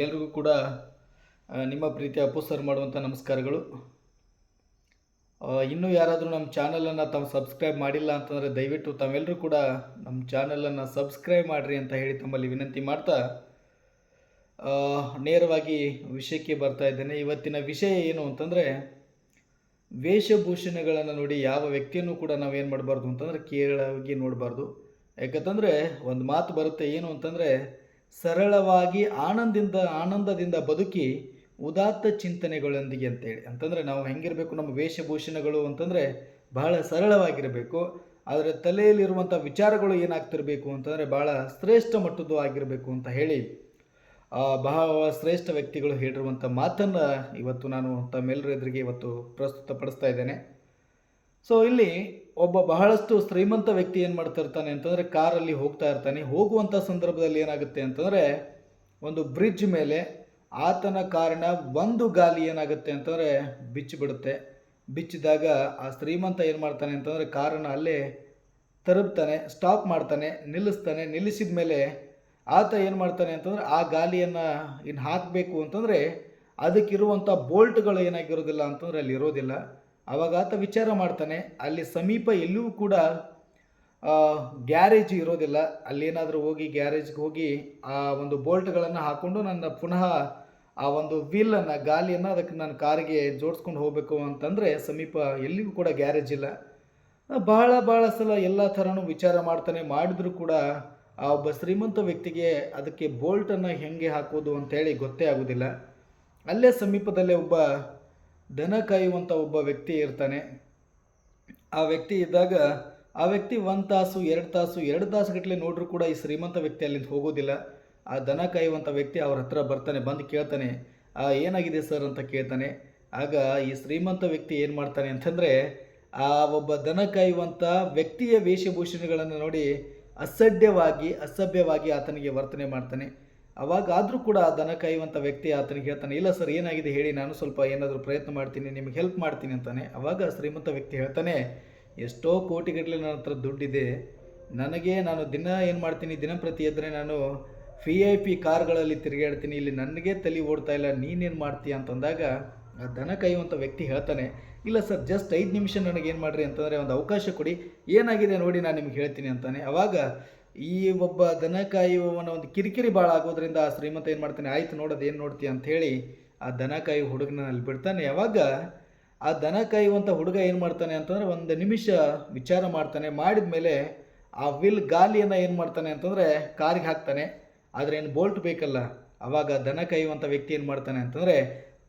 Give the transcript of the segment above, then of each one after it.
ಎಲ್ರಿಗೂ ಕೂಡ ನಿಮ್ಮ ಪ್ರೀತಿಯ ಅಪ್ಪು ಸರ್ ಮಾಡುವಂಥ ನಮಸ್ಕಾರಗಳು ಇನ್ನೂ ಯಾರಾದರೂ ನಮ್ಮ ಚಾನಲನ್ನು ತಾವು ಸಬ್ಸ್ಕ್ರೈಬ್ ಮಾಡಿಲ್ಲ ಅಂತಂದರೆ ದಯವಿಟ್ಟು ತಾವೆಲ್ಲರೂ ಕೂಡ ನಮ್ಮ ಚಾನಲನ್ನು ಸಬ್ಸ್ಕ್ರೈಬ್ ಮಾಡಿರಿ ಅಂತ ಹೇಳಿ ತಮ್ಮಲ್ಲಿ ವಿನಂತಿ ಮಾಡ್ತಾ ನೇರವಾಗಿ ವಿಷಯಕ್ಕೆ ಬರ್ತಾ ಇದ್ದೇನೆ. ಇವತ್ತಿನ ವಿಷಯ ಏನು ಅಂತಂದರೆ, ವೇಷಭೂಷಣಗಳನ್ನು ನೋಡಿ ಯಾವ ವ್ಯಕ್ತಿಯನ್ನು ಕೂಡ ನಾವೇನು ಮಾಡಬಾರ್ದು ಅಂತಂದರೆ ಕೇರಳವಾಗಿ ನೋಡಬಾರ್ದು. ಯಾಕಂತಂದರೆ, ಒಂದು ಮಾತು ಬರುತ್ತೆ ಏನು ಅಂತಂದರೆ ಸರಳವಾಗಿ ಆನಂದದಿಂದ ಆನಂದದಿಂದ ಬದುಕಿ ಉದಾತ್ತ ಚಿಂತನೆಗಳೊಂದಿಗೆ ಅಂತೇಳಿ. ಅಂತಂದರೆ ನಾವು ಹೆಂಗಿರಬೇಕು, ನಮ್ಮ ವೇಷಭೂಷಣಗಳು ಅಂತಂದರೆ ಬಹಳ ಸರಳವಾಗಿರಬೇಕು. ಆದರೆ ತಲೆಯಲ್ಲಿರುವಂಥ ವಿಚಾರಗಳು ಏನಾಗ್ತಿರಬೇಕು ಅಂತಂದರೆ ಭಾಳ ಶ್ರೇಷ್ಠ ಮಟ್ಟದ್ದು ಆಗಿರಬೇಕು ಅಂತ ಹೇಳಿ ಬಹಳ ಶ್ರೇಷ್ಠ ವ್ಯಕ್ತಿಗಳು ಹೇಳಿರುವಂಥ ಮಾತನ್ನು ಇವತ್ತು ನಾನು ತಮ್ಮೆಲ್ಲರ ಎದುರಿಗೆ ಇವತ್ತು ಪ್ರಸ್ತುತಪಡಿಸ್ತಾ ಇದ್ದೇನೆ. ಸೊ ಇಲ್ಲಿ ಒಬ್ಬ ಬಹಳಷ್ಟು ಶ್ರೀಮಂತ ವ್ಯಕ್ತಿ ಏನು ಮಾಡ್ತಾ ಇರ್ತಾನೆ ಅಂತಂದರೆ ಕಾರಲ್ಲಿ ಹೋಗ್ತಾ ಇರ್ತಾನೆ. ಹೋಗುವಂಥ ಸಂದರ್ಭದಲ್ಲಿ ಏನಾಗುತ್ತೆ ಅಂತಂದರೆ ಒಂದು ಬ್ರಿಡ್ಜ್ ಮೇಲೆ ಆತನ ಕಾರಣ ಒಂದು ಗಾಲಿ ಏನಾಗುತ್ತೆ ಅಂತಂದರೆ ಬಿಚ್ಚಿಬಿಡುತ್ತೆ ಬಿಚ್ಚಿದಾಗ ಆ ಶ್ರೀಮಂತ ಏನು ಮಾಡ್ತಾನೆ ಅಂತಂದರೆ ಕಾರನ್ನು ಅಲ್ಲೇ ತರುಬ್ತಾನೆ ಸ್ಟಾಪ್ ಮಾಡ್ತಾನೆ, ನಿಲ್ಲಿಸ್ತಾನೆ. ನಿಲ್ಲಿಸಿದ ಮೇಲೆ ಆತ ಏನು ಮಾಡ್ತಾನೆ ಅಂತಂದರೆ ಆ ಗಾಲಿಯನ್ನು ಇನ್ನು ಹಾಕಬೇಕು ಅಂತಂದರೆ ಅದಕ್ಕಿರುವಂಥ ಬೋಲ್ಟ್ಗಳು ಏನಾಗಿರೋದಿಲ್ಲ ಅಂತಂದರೆ ಅಲ್ಲಿ ಇರೋದಿಲ್ಲ. ಆವಾಗ ಆತ ವಿಚಾರ ಮಾಡ್ತಾನೆ. ಅಲ್ಲಿ ಸಮೀಪ ಎಲ್ಲೂ ಕೂಡ ಗ್ಯಾರೇಜ್ ಇರೋದಿಲ್ಲ. ಅಲ್ಲೇನಾದರೂ ಹೋಗಿ ಗ್ಯಾರೇಜ್ಗೆ ಹೋಗಿ ಆ ಒಂದು ಬೋಲ್ಟ್ಗಳನ್ನು ಹಾಕ್ಕೊಂಡು ನನ್ನ ಪುನಃ ಆ ಒಂದು ವೀಲನ್ನು, ಗಾಲಿಯನ್ನು ಅದಕ್ಕೆ ನಾನು ಕಾರಿಗೆ ಜೋಡಿಸ್ಕೊಂಡು ಹೋಗಬೇಕು ಅಂತಂದರೆ ಸಮೀಪ ಎಲ್ಲಿಗೂ ಕೂಡ ಗ್ಯಾರೇಜ್ ಇಲ್ಲ. ಬಹಳ ಬಹಳ ಸಲ ಎಲ್ಲ ಥರನೂ ವಿಚಾರ ಮಾಡ್ತಾನೆ. ಮಾಡಿದ್ರೂ ಕೂಡ ಆ ಒಬ್ಬ ಶ್ರೀಮಂತ ವ್ಯಕ್ತಿಗೆ ಅದಕ್ಕೆ ಬೋಲ್ಟನ್ನು ಹೆಂಗೆ ಹಾಕೋದು ಅಂತೇಳಿ ಗೊತ್ತೇ ಆಗೋದಿಲ್ಲ. ಅಲ್ಲೇ ಸಮೀಪದಲ್ಲೇ ಒಬ್ಬ ದನ ಕಾಯುವಂಥ ಒಬ್ಬ ವ್ಯಕ್ತಿ ಇರ್ತಾನೆ. ಆ ವ್ಯಕ್ತಿ ಇದ್ದಾಗ ಆ ವ್ಯಕ್ತಿ ಒಂದು ತಾಸು, ಎರಡು ತಾಸು, ಎರಡು ತಾಸುಗಟ್ಟಲೆ ನೋಡ್ರೂ ಕೂಡ ಈ ಶ್ರೀಮಂತ ವ್ಯಕ್ತಿ ಅಲ್ಲಿಂದ ಹೋಗೋದಿಲ್ಲ. ಆ ದನ ಕಾಯುವಂಥ ವ್ಯಕ್ತಿ ಅವ್ರ ಹತ್ರ ಬರ್ತಾನೆ, ಬಂದು ಕೇಳ್ತಾನೆ, ಆ, ಏನಾಗಿದೆ ಸರ್? ಅಂತ ಕೇಳ್ತಾನೆ. ಆಗ ಈ ಶ್ರೀಮಂತ ವ್ಯಕ್ತಿ ಏನು ಮಾಡ್ತಾನೆ ಅಂತಂದರೆ, ಆ ಒಬ್ಬ ದನ ಕಾಯುವಂಥ ವ್ಯಕ್ತಿಯ ವೇಷಭೂಷಣಗಳನ್ನು ನೋಡಿ ಅಸಡ್ಯವಾಗಿ, ಅಸಭ್ಯವಾಗಿ ಆತನಿಗೆ ವರ್ತನೆ ಮಾಡ್ತಾನೆ. ಅವಾಗ ಆದರೂ ಕೂಡ ದನ ಕಾಯುವಂಥ ವ್ಯಕ್ತಿ ಆತನಿಗೆ ಹೇಳ್ತಾನೆ, ಇಲ್ಲ ಸರ್, ಏನಾಗಿದೆ ಹೇಳಿ, ನಾನು ಸ್ವಲ್ಪ ಏನಾದರೂ ಪ್ರಯತ್ನ ಮಾಡ್ತೀನಿ, ನಿಮಗೆ ಹೆಲ್ಪ್ ಮಾಡ್ತೀನಿ ಅಂತಾನೆ. ಅವಾಗ ಶ್ರೀಮಂತ ವ್ಯಕ್ತಿ ಹೇಳ್ತಾನೆ, ಎಷ್ಟೋ ಕೋಟಿಗಟ್ಟಲೆ ನನ್ನ ಹತ್ರ ದುಡ್ಡಿದೆ. ನನಗೆ ನಾನು ದಿನ ಏನು ಮಾಡ್ತೀನಿ ದಿನಂಪ್ರತಿ ಎದ್ರೆ ನಾನು ವಿ ಐ ಪಿ ಕಾರ್ಗಳಲ್ಲಿ ತಿರುಗಾಡ್ತೀನಿ. ಇಲ್ಲಿ ನನಗೆ ತಲೆ ಓಡ್ತಾ ಇಲ್ಲ, ನೀನೇನು ಮಾಡ್ತೀಯ ಅಂತಂದಾಗ ಆ ದನ ಕಾಯುವಂಥ ವ್ಯಕ್ತಿ ಹೇಳ್ತಾನೆ, ಇಲ್ಲ ಸರ್ ಜಸ್ಟ್ ಐದು ನಿಮಿಷ ನನಗೆ ಏನು ಮಾಡಿರಿ ಅಂತಂದರೆ ಒಂದು ಅವಕಾಶ ಕೊಡಿ. ಏನಾಗಿದೆ ನೋಡಿ, ನಾನು ನಿಮ್ಗೆ ಹೇಳ್ತೀನಿ ಅಂತಾನೆ. ಅವಾಗ ಈ ಒಬ್ಬ ದನ ಕಾಯುವವನ ಒಂದು ಕಿರಿಕಿರಿ ಭಾಳ ಆಗೋದ್ರಿಂದ ಆ ಶ್ರೀಮಂತ ಏನು ಮಾಡ್ತಾನೆ, ಆಯ್ತು ನೋಡೋದು ಏನು ನೋಡ್ತೀಯ? ಅಂಥೇಳಿ ಆ ದನ ಕಾಯುವ ಹುಡುಗನ ಅಲ್ಲಿ ಬಿಡ್ತಾನೆ. ಯಾವಾಗ ಆ ದನ ಕಾಯುವಂಥ ಹುಡುಗ ಏನು ಮಾಡ್ತಾನೆ ಅಂತಂದರೆ ಒಂದು ನಿಮಿಷ ವಿಚಾರ ಮಾಡ್ತಾನೆ. ಮಾಡಿದ ಮೇಲೆ ಆ ವಿಲ್ ಗಾಲಿಯನ್ನು ಏನು ಮಾಡ್ತಾನೆ ಅಂತಂದರೆ ಕಾರಿಗೆ ಹಾಕ್ತಾನೆ. ಆದರೆ ಏನು ಬೋಲ್ಟ್ ಬೇಕಲ್ಲ. ಅವಾಗ ದನ ಕಾಯುವಂಥ ವ್ಯಕ್ತಿ ಏನು ಮಾಡ್ತಾನೆ ಅಂತಂದರೆ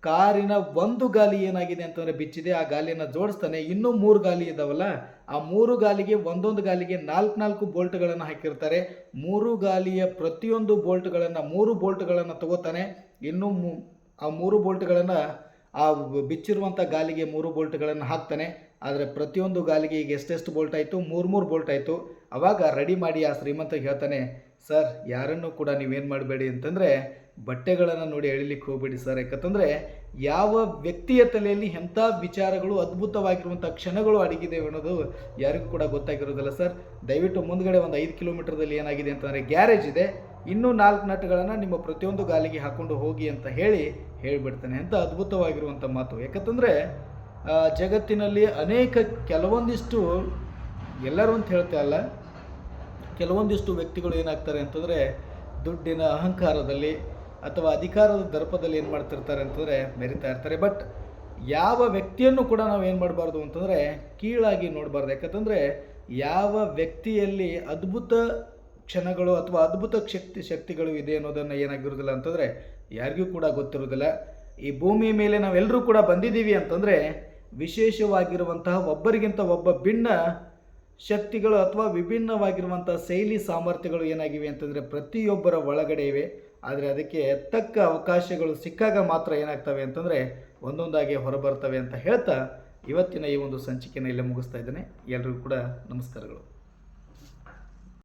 ಕಾರಿನ ಒಂದು ಗಾಲಿ ಏನಾಗಿದೆ ಅಂತಂದರೆ ಬಿಚ್ಚಿದೆ, ಆ ಗಾಲಿಯನ್ನು ಜೋಡಿಸ್ತಾನೆ. ಇನ್ನೂ ಮೂರು ಗಾಲಿ ಇದ್ದಾವಲ್ಲ ಆ ಮೂರು ಗಾಲಿಗೆ ಒಂದೊಂದು ಗಾಲಿಗೆ ನಾಲ್ಕು ನಾಲ್ಕು ಬೋಲ್ಟ್ಗಳನ್ನು ಹಾಕಿರ್ತಾರೆ. ಮೂರು ಗಾಲಿಯ ಪ್ರತಿಯೊಂದು ಬೋಲ್ಟ್ಗಳನ್ನು, ಮೂರು ಬೋಲ್ಟ್ಗಳನ್ನು ತಗೋತಾನೆ. ಇನ್ನೂ ಮೂ- ಆ ಮೂರು ಬೋಲ್ಟ್ಗಳನ್ನು, ಆ ಬಿಚ್ಚಿರುವಂಥ ಗಾಲಿಗೆ ಮೂರು ಬೋಲ್ಟ್ಗಳನ್ನು ಹಾಕ್ತಾನೆ. ಆದರೆ ಪ್ರತಿಯೊಂದು ಗಾಲಿಗೆ ಈಗ ಎಷ್ಟೆಷ್ಟು ಬೋಲ್ಟ್ ಆಯಿತು? ಮೂರು ಮೂರು ಬೋಲ್ಟ್ ಆಯಿತು. ಅವಾಗ ರೆಡಿ ಮಾಡಿ ಆ ಶ್ರೀಮಂತ ಹೇಳ್ತಾನೆ, ಸರ್, ಯಾರನ್ನು ಕೂಡ ನೀವೇನು ಮಾಡಬೇಡಿ ಅಂತಂದರೆ ಬಟ್ಟೆಗಳನ್ನು ನೋಡಿ ಎಳಿಲಿಕ್ಕೆ ಹೋಗಬೇಡಿ ಸರ್. ಯಾಕಂತಂದರೆ ಯಾವ ವ್ಯಕ್ತಿಯ ತಲೆಯಲ್ಲಿ ಎಂಥ ವಿಚಾರಗಳು ಅದ್ಭುತವಾಗಿರುವಂಥ ಕ್ಷಣಗಳು ಅಡಗಿದ್ದೇವೆ ಅನ್ನೋದು ಯಾರಿಗೂ ಕೂಡ ಗೊತ್ತಾಗಿರೋದಿಲ್ಲ ಸರ್. ದಯವಿಟ್ಟು ಮುಂದ್ಗಡೆ ಒಂದು ಐದು ಕಿಲೋಮೀಟರ್ದಲ್ಲಿ ಏನಾಗಿದೆ ಅಂತಂದರೆ ಗ್ಯಾರೇಜ್ ಇದೆ. ಇನ್ನೂ ನಾಲ್ಕು ನಟ್ಗಳನ್ನು ನಿಮ್ಮ ಪ್ರತಿಯೊಂದು ಗಾಲಿಗೆ ಹಾಕ್ಕೊಂಡು ಹೋಗಿ ಅಂತ ಹೇಳಿ ಹೇಳಿಬಿಡ್ತಾನೆ. ಅಂತ ಅದ್ಭುತವಾಗಿರುವಂಥ ಮಾತು. ಯಾಕಂತಂದರೆ ಜಗತ್ತಿನಲ್ಲಿ ಅನೇಕ ಕೆಲವೊಂದಿಷ್ಟು, ಎಲ್ಲರೂ ಅಂತ ಹೇಳ್ತಾ ಅಲ್ಲ ಕೆಲವೊಂದಿಷ್ಟು ವ್ಯಕ್ತಿಗಳು ಏನಾಗ್ತಾರೆ ಅಂತಂದರೆ ದುಡ್ಡಿನ ಅಹಂಕಾರದಲ್ಲಿ ಅಥವಾ ಅಧಿಕಾರದ ದರ್ಪದಲ್ಲಿ ಏನು ಮಾಡ್ತಿರ್ತಾರೆ ಅಂತಂದರೆ ಮೆರಿತಾ ಇರ್ತಾರೆ. ಬಟ್ ಯಾವ ವ್ಯಕ್ತಿಯನ್ನು ಕೂಡ ನಾವು ಏನು ಮಾಡಬಾರ್ದು ಅಂತಂದರೆ ಕೀಳಾಗಿ ನೋಡಬಾರ್ದು. ಯಾಕಂತಂದರೆ ಯಾವ ವ್ಯಕ್ತಿಯಲ್ಲಿ ಅದ್ಭುತ ಕ್ಷಣಗಳು ಅಥವಾ ಅದ್ಭುತ ಶಕ್ತಿ, ಶಕ್ತಿಗಳು ಇದೆ ಅನ್ನೋದನ್ನು ಏನಾಗಿರೋದಿಲ್ಲ ಅಂತಂದರೆ ಯಾರಿಗೂ ಕೂಡ ಗೊತ್ತಿರೋದಿಲ್ಲ. ಈ ಭೂಮಿಯ ಮೇಲೆ ನಾವೆಲ್ಲರೂ ಕೂಡ ಬಂದಿದ್ದೀವಿ ಅಂತಂದರೆ ವಿಶೇಷವಾಗಿರುವಂತಹ ಒಬ್ಬರಿಗಿಂತ ಒಬ್ಬ ಭಿನ್ನ ಶಕ್ತಿಗಳು ಅಥವಾ ವಿಭಿನ್ನವಾಗಿರುವಂಥ ಶೈಲಿ ಸಾಮರ್ಥ್ಯಗಳು ಏನಾಗಿವೆ ಅಂತಂದರೆ ಪ್ರತಿಯೊಬ್ಬರ ಒಳಗಡೆ ಇವೆ. ಆದರೆ ಅದಕ್ಕೆ ತಕ್ಕ ಅವಕಾಶಗಳು ಸಿಕ್ಕಾಗ ಮಾತ್ರ ಏನಾಗ್ತವೆ ಅಂತಂದರೆ ಒಂದೊಂದಾಗಿ ಹೊರಬರ್ತವೆ ಅಂತ ಹೇಳ್ತಾ ಇವತ್ತಿನ ಈ ಒಂದು ಸಂಚಿಕೆನ ಇಲ್ಲೇ ಮುಗಿಸ್ತಾ ಇದ್ದೇನೆ. ಎಲ್ರಿಗೂ ಕೂಡ ನಮಸ್ಕಾರಗಳು.